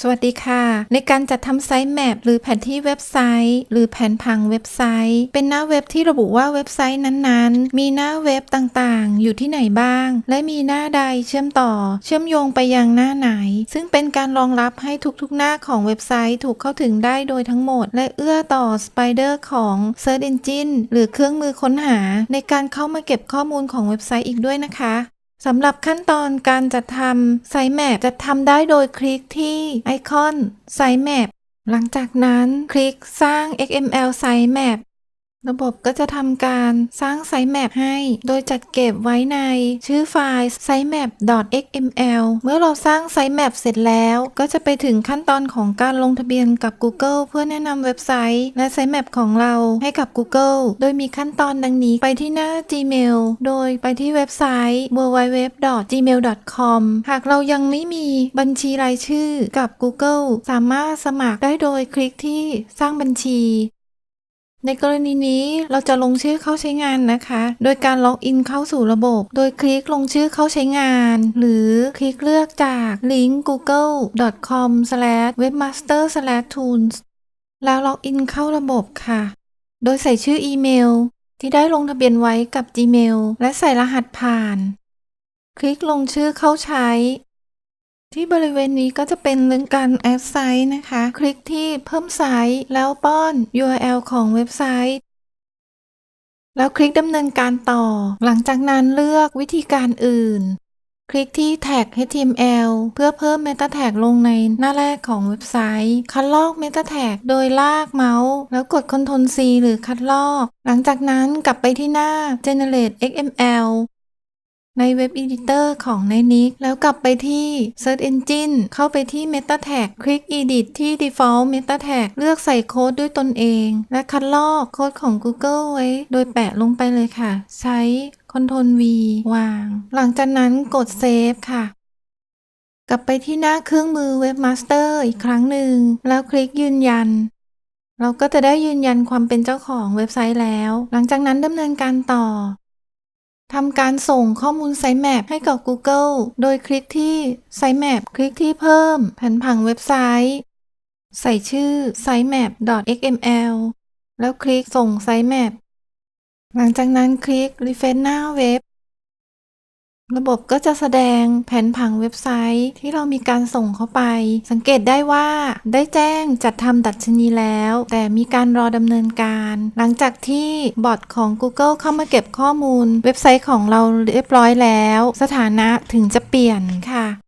สวัสดีค่ะ ในการจัดทำไซต์แมปหรือแผนที่เว็บไซต์ หรือแผนผังเว็บไซต์ เป็นหน้าเว็บที่ระบุว่าเว็บไซต์นั้นๆ มีหน้าเว็บต่างๆ อยู่ที่ไหนบ้าง และมีหน้าใดเชื่อมต่อ เชื่อมโยงไปยังหน้าไหน ซึ่งเป็นการรองรับให้ทุกๆหน้าของเว็บไซต์ถูกเข้าถึงได้โดยทั้งหมด และเอื้อต่อสไปเดอร์ของ Search Engine หรือเครื่องมือค้นหา ในการเข้ามาเก็บข้อมูลของเว็บไซต์อีกด้วยนะคะ สำหรับขั้นตอนการจัดทำไซต์แมปจะทำได้โดยคลิกที่ไอคอนไซต์แมปหลังจากนั้นคลิกสร้าง XML ไซต์แมป ระบบก็จะทำการสร้างไซต์แมปให้ โดยจัดเก็บไว้ในชื่อไฟล์ sitemap.xml เมื่อเราสร้างไซต์แมปเสร็จแล้ว ก็จะไปถึงขั้นตอนของการลงทะเบียนกับ Google เพื่อแนะนำเว็บไซต์ และไซต์แมปของเราให้กับ Google โดยมีขั้นตอนดังนี้ไปที่หน้า Gmail โดยไปที่เว็บไซต์ www.gmail.com หากเรายังไม่มีบัญชีรายชื่อกับ Google สามารถสมัครได้โดยคลิกที่สร้างบัญชี ในกรณีนี้เราจะลงชื่อเข้าใช้งานนะคะ โดยการล็อกอินเข้าสู่ระบบ โดยคลิกลงชื่อเข้าใช้งาน หรือคลิกเลือกจากลิงก์ google.com/webmaster/tools แล้วล็อกอินเข้าระบบค่ะ โดยใส่ชื่ออีเมล ที่ได้ลงทะเบียนไว้กับ Gmail และใส่รหัสผ่าน คลิกลงชื่อเข้าใช้ ที่บริเวณนี้ก็จะเป็นเรื่องการแอดไซต์นะคะ คลิกที่เพิ่มไซต์แล้วป้อน URL ของเว็บไซต์ แล้วคลิกดำเนินการต่อ หลังจากนั้นเลือกวิธีการอื่น คลิกที่แท็ก HTML เพื่อเพิ่ม Meta Tag ลงในหน้าแรกของเว็บไซต์ คัดลอก Meta Tag โดยลากเมาส์ แล้วกด Ctrl C หรือคัดลอก หลังจากนั้นกลับไปที่หน้า Generate XML ในเว็บ Editor ของในนิกแล้วกลับไปที่ Search Engine เข้าไปที่ Meta Tag คลิก Edit ที่ Default Meta Tag เลือกใส่โค้ดด้วยตนเอง และคัดลอกโค้ดของ Google ไว้ โดยแปะลงไปเลยค่ะ ใช้ Ctrl V วาง หลังจากนั้นกด Save ค่ะ กลับไปที่หน้าเครื่องมือ Webmaster อีกครั้งหนึ่ง แล้วคลิกยืนยันเราก็จะได้ยืนยันความเป็นเจ้าของเว็บไซต์แล้ว หลังจากนั้นดำเนินการต่อ ทำการส่งข้อมูลไซต์แมปให้กับ Google โดยคลิกที่ไซต์แมปคลิกที่เพิ่ม แผนผังเว็บไซต์ ใส่ชื่อ sitemap.xml แล้วคลิกส่งไซต์แมปหลังจากนั้นคลิก refresh หน้าเว็บ ระบบก็จะแสดงแผนผังเว็บไซต์ที่เรามีการส่งเข้าไป สังเกตได้ว่าได้แจ้งจัดทำดัชนีแล้ว แต่มีการรอดำเนินการ หลังจากที่บอทของ Google เข้ามาเก็บข้อมูล เว็บไซต์ของเราเรียบร้อยแล้ว สถานะถึงจะเปลี่ยนค่ะ